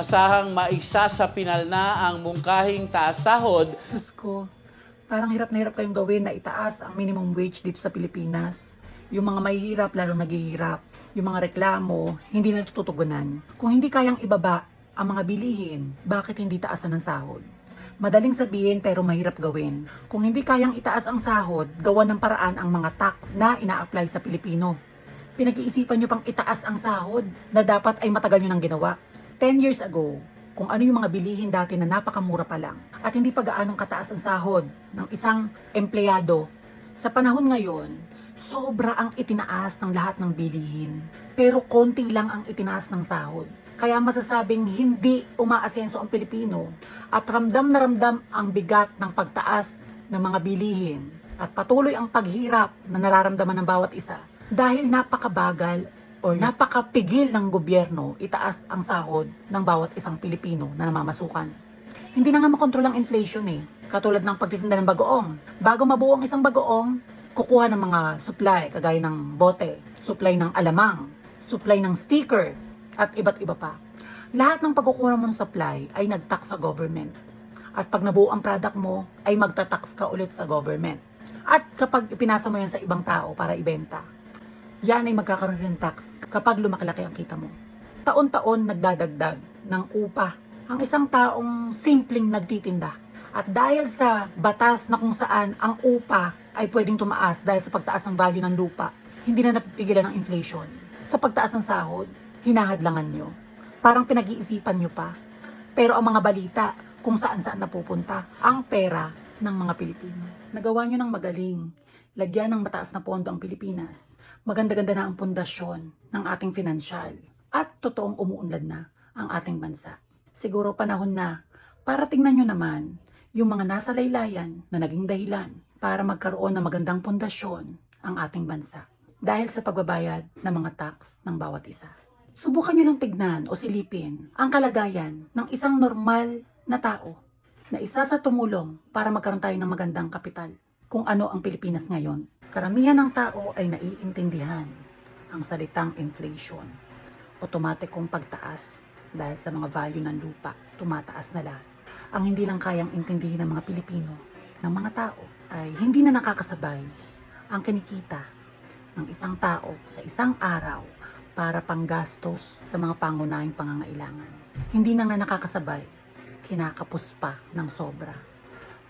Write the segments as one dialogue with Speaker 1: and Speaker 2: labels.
Speaker 1: Asahang maisa sa pinal na ang mungkahing taas sahod
Speaker 2: Sus ko, parang hirap na hirap kayong gawin na itaas ang minimum wage dito sa Pilipinas. Yung mga mahihirap, lalo naghihirap. Yung mga reklamo, hindi na tutugunan. Kung hindi kayang ibaba ang mga bilihin, bakit hindi taasan ng sahod? Madaling sabihin pero mahirap gawin. Kung hindi kayang itaas ang sahod, gawa ng paraan ang mga tax na ina-apply sa Pilipino. Pinag-iisipan nyo pang itaas ang sahod na dapat ay matagal nyo nang ginawa. 10 years ago, kung ano yung mga bilihin dati na napakamura pa lang at hindi pa gaanong kataas ang sahod ng isang empleyado, sa panahon ngayon, sobra ang itinaas ng lahat ng bilihin. Pero konti lang ang itinaas ng sahod. Kaya masasabing hindi umaasenso ang Pilipino at ramdam na ramdam ang bigat ng pagtaas ng mga bilihin at patuloy ang paghirap na nararamdaman ng bawat isa dahil napakabagal or napakapigil ng gobyerno itaas ang sahod ng bawat isang Pilipino na namamasukan. Hindi na nga makontrol ang inflation eh. Katulad ng pagtitinda ng bagoong. Bago mabuo ang isang bagoong, kukuha ng mga supply kagaya ng bote, supply ng alamang, supply ng sticker, at iba't iba pa. Lahat ng pagkukuha mo ng supply ay nag-tax sa government. At pag nabuo ang product mo, ay magta-tax ka ulit sa government. At kapag ipinasa mo yan sa ibang tao para ibenta, yan ay magkakaroon ng tax kapag lumakilaki ang kita mo. Taon-taon nagdadagdag ng upa ang isang taong simpleng nagtitinda. At dahil sa batas na kung saan ang upa ay pwedeng tumaas dahil sa pagtaas ng value ng lupa, hindi na napipigilan ng inflation. Sa pagtaas ng sahod, hinahadlangan nyo. Parang pinag-iisipan nyo pa. Pero ang mga balita kung saan saan napupunta ang pera ng mga Pilipino. Nagawa nyo ng magaling. Lagyan ng mataas na pondo ang Pilipinas. Maganda-ganda na ang pundasyon ng ating finansyal. At totoong umuunlad na ang ating bansa. Siguro panahon na para tingnan nyo naman yung mga nasa laylayan na naging dahilan para magkaroon ng magandang pundasyon ang ating bansa. Dahil sa pagbabayad ng mga tax ng bawat isa. Subukan nyo lang tignan o silipin ang kalagayan ng isang normal na tao na isa sa tumulong para magkaroon tayo ng magandang kapital. Kung ano ang Pilipinas ngayon, karamihan ng tao ay naiintindihan ang salitang inflation. Otomatikong pagtaas dahil sa mga value ng lupa, tumataas na lahat. Ang hindi lang kayang intindihin ng mga Pilipino, ng mga tao, ay hindi na nakakasabay ang kinikita ng isang tao sa isang araw para panggastos sa mga pangunahing pangangailangan. Hindi na nga nakakasabay, kinakapos pa ng sobra.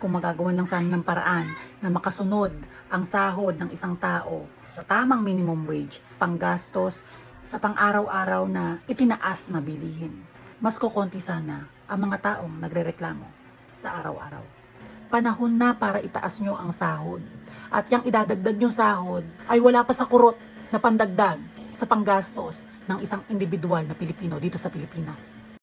Speaker 2: Kung magagawan lang sana ng paraan na makasunod ang sahod ng isang tao sa tamang minimum wage, panggastos sa pang-araw-araw na itinaas na bilihin. Mas kukonti sana ang mga taong nagrereklamo sa araw-araw. Panahon na para itaas nyo ang sahod. At yung idadagdag yung sahod ay wala pa sa kurot na pandagdag sa panggastos ng isang individual na Pilipino dito sa Pilipinas.